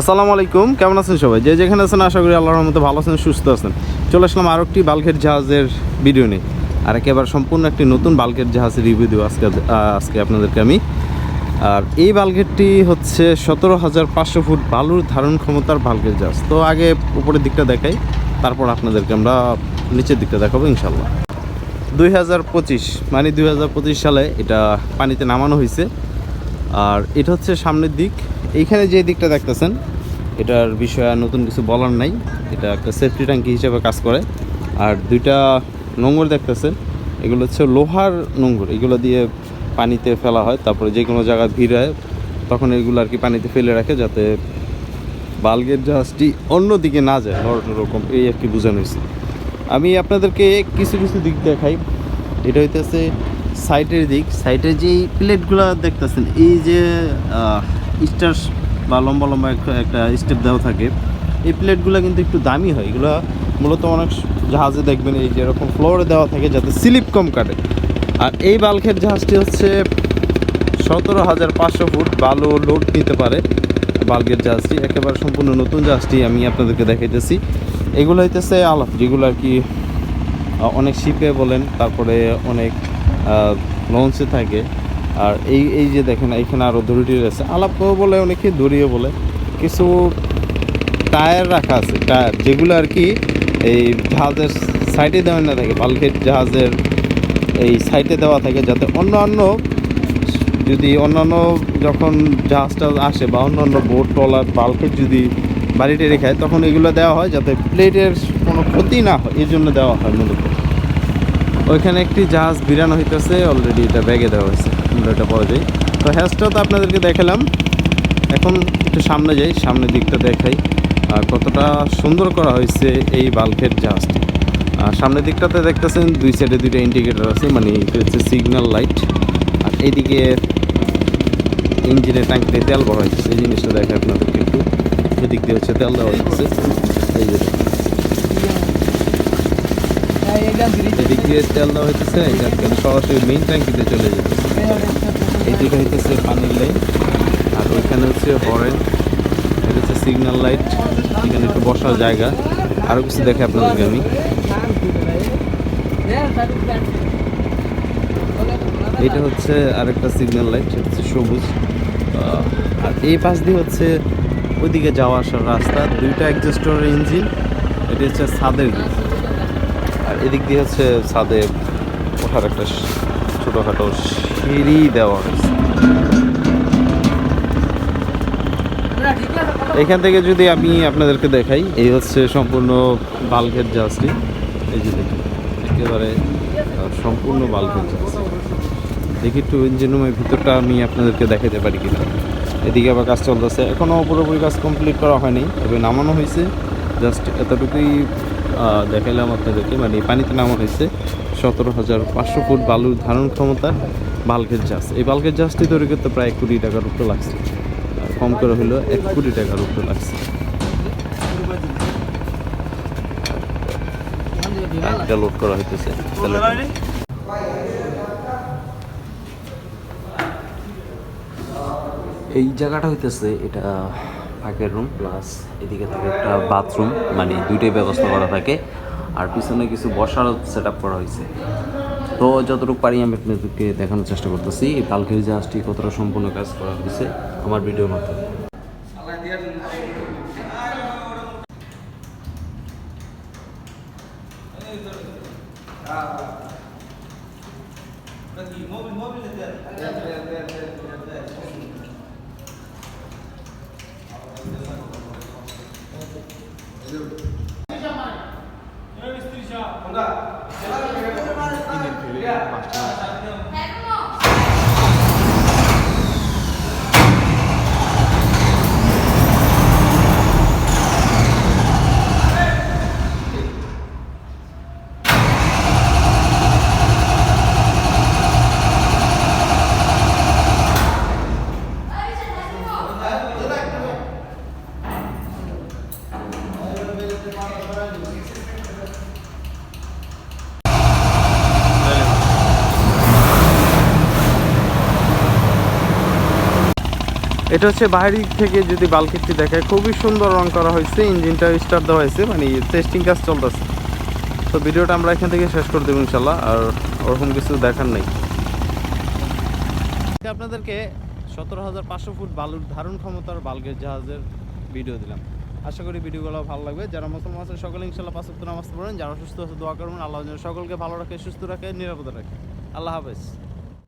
আসসালামু আলাইকুম, কেমন আছেন সবাই? যে যেখানে আছেন, আশা করি আল্লাহর রহমতে ভালো আছেন, সুস্থ আছেন। চলে আসলাম আরও একটি বাল্কের জাহাজের ভিডিও নিয়ে। আর একেবারে সম্পূর্ণ একটি নতুন বাল্কের জাহাজের রিভিউ দেবো আজকে আজকে আপনাদেরকে আমি। আর এই বাল্কেটটি হচ্ছে সতেরো হাজার পাঁচশো ফুট বালুর ধারণ ক্ষমতার বাল্কের জাহাজ। তো আগে উপরের দিকটা দেখাই, তারপর আপনাদেরকে আমরা নিচের দিকটা দেখাবো ইনশাল্লাহ দুই হাজার পঁচিশ মানে দুই হাজার পঁচিশ সালে এটা পানিতে নামানো হয়েছে। আর এটা হচ্ছে সামনের দিক। এইখানে যে দিকটা দেখতেছেন, এটার বিষয়ে নতুন কিছু বলার নাই। এটা একটা সেফটি ট্যাঙ্কি হিসেবে কাজ করে। আর দুইটা নোংর দেখতেছেন, এগুলো হচ্ছে লোহার নোংর এগুলো দিয়ে পানিতে ফেলা হয়, তারপরে যে কোনো জায়গায় ভিড় হয় তখন এগুলো আর কি পানিতে ফেলে রাখে যাতে বাল্গের জাহাজটি অন্য দিকে না যায়। রকম এই আর কি বোঝানো হয়েছে। আমি আপনাদেরকে কিছু কিছু দিক দেখাই। এটা হইতেছে সাইটের দিক, সাইটের যেই প্লেটগুলো দেখতেছেন, এই যে স্টার বা লম্বা লম্বা একটা- স্টেপ দেওয়া থাকে, এই প্লেটগুলো কিন্তু একটু দামি হয়। এগুলো মূলত অনেক জাহাজে দেখবেন এই যে এরকম ফ্লোরে দেওয়া থাকে যাতে স্লিপ কম কাটে। আর এই বাল্কের জাহাজটি হচ্ছে সতেরো হাজার পাঁচশো ফুট বালু লোড নিতে পারে বাল্কের জাহাজটি। একেবারে সম্পূর্ণ নতুন জাহাজটি আমি আপনাদেরকে দেখাইতেছি। এগুলো হইতেছে আলাপ, যেগুলো আর কি অনেক শিপে বলেন, তারপরে অনেক লঞ্চে থাকে। আর এই এই যে দেখেন এখানে আরও দড়িটি রয়েছে আলাপও বলে অনেকে, দড়িও বলে। কিছু টায়ার রাখা আছে। টায়ার যেগুলো আর কি, এই জাহাজের সাইডে দেওয়া না থাকে, বাল্কের জাহাজের এই সাইডে দেওয়া থাকে, যাতে অন্যান্য, যদি অন্যান্য যখন জাহাজটা আসে বা অন্যান্য বোট, ট্রলার, বাল্কের যদি বাড়িতে রেখায় তখন এগুলো দেওয়া হয়, যাতে প্লেটের কোনো ক্ষতি না হয় এই জন্য দেওয়া হয় মূলত। ওইখানে একটি জাহাজ বিরানো হইতেছে অলরেডি এটা ব্যাগে দেওয়া হয়েছে আমরা এটা পরে যাই তো হ্যাজটাও তো আপনাদেরকে দেখালাম, এখন একটু সামনে যাই, সামনের দিকটা দেখাই কতটা সুন্দর করা হয়েছে এই বাল্কের জাহাজটি। আর সামনের দিকটাতে দেখতেছেন, দুই সাইডে দুইটা ইন্ডিকেটর আছে মানে হচ্ছে সিগন্যাল লাইট আর এইদিকে ইঞ্জিনের ট্যাঙ্কিতে তেল ভরা হয়েছে এই জিনিসটা দেখে আপনাদেরকে একটু। এদিক দিয়ে হচ্ছে তেল দেওয়া হচ্ছে এই যে দেখুন। এদিক দিয়ে তেল দেওয়া হইতেছে এটা একদম সরাসরি মেইন ট্যাঙ্কিতে চলে যেতেছে এইদিকে হইতেছে পানির লাইন আর ওইখানে হচ্ছে হরেন এটা হচ্ছে সিগন্যাল লাইট এখানে একটু বসার জায়গা। আরও কিছু দেখে আপনাদেরকে আমি। এটা হচ্ছে আরেকটা সিগন্যাল লাইট হচ্ছে সবুজ। আর এই পাশ দিয়ে হচ্ছে ওইদিকে যাওয়া আসার রাস্তা, দুইটা এক্সস্টরের ইঞ্জিন এটা হচ্ছে ছাদের আর এদিক দিয়ে হচ্ছে ছাদে ওঠার একটা ছোটোখাটো সিঁড়ি দেওয়া হয়েছে। এখান থেকে যদি আমি আপনাদেরকে দেখাই, এই হচ্ছে সম্পূর্ণ বাল্কের জাহাজটি এই যে দেখুন, একেবারে সম্পূর্ণ বাল্কের জাহাজ দেখি একটু ইঞ্জিন রুমের ভিতরটা আমি আপনাদেরকে দেখাতে পারি কিনা। এদিকে আবার কাজ চলতেছে। এখনও পুরোপুরি কাজ কমপ্লিট করা হয়নি, তবে নামানো হয়েছে। জাস্ট এতটুকুই দেখাইলাম আপনাদেরকে। মানে পানিতে নামা হয়েছে। সতেরো হাজার পাঁচশো ফুট বালুর ধারণ ক্ষমতা বাল্কের জাহাজ। এই বাল্কের জাহাজটি তৈরি করতে প্রায় কোটি টাকার উপরে লাগছে। কম করে হলো এক কোটি টাকার উপরে লাগছে। এটা লোড করা হইতেছে। এই জায়গাটা হইতেছে এটা থাকের রুম প্লাস এদিকে থাকে একটা বাথরুম মানে দুইটাই ব্যবস্থা করা থাকে। আর পিছনে কিছু বসার সেট করা হয়েছে। তো যতটুকু পারি আমি আপনাদেরকে দেখানোর চেষ্টা করতেছি। কালকের জাহাজটি কতটা সম্পূর্ণ কাজ করা হয়েছে আমার ভিডিওর মাধ্যমে। Yönlendirici. Bunda. Yine böyle başlıyor. এটা হচ্ছে বাইরে থেকে যদি বালকেটটি দেখায়, খুবই সুন্দর রং করা হয়েছে ইঞ্জিনটা স্টার্ট দেওয়া হয়েছে মানে টেস্টিং কাজ চলতেছে। তো ভিডিওটা আমরা এখান থেকে শেষ করে দেবো ইনশাল্লাহ আর ওরকম কিছু দেখার নেই। আপনাদেরকে সতেরো হাজার পাঁচশো ফুট বালুর ধারণ ক্ষমতার বালগের জাহাজের ভিডিও দিলাম। আশা করি ভিডিওগুলো ভালো লাগবে। যারা মুসলমান আছে, সকলে ইনশাল্লাহ পাঁচ নামাজ পড়েন। যারা সুস্থ আছে, দোয়া করবেন। আল্লাহ সকলকে ভালো রাখে, সুস্থ রাখে, নিরাপদে রাখে। আল্লাহ হাফেজ।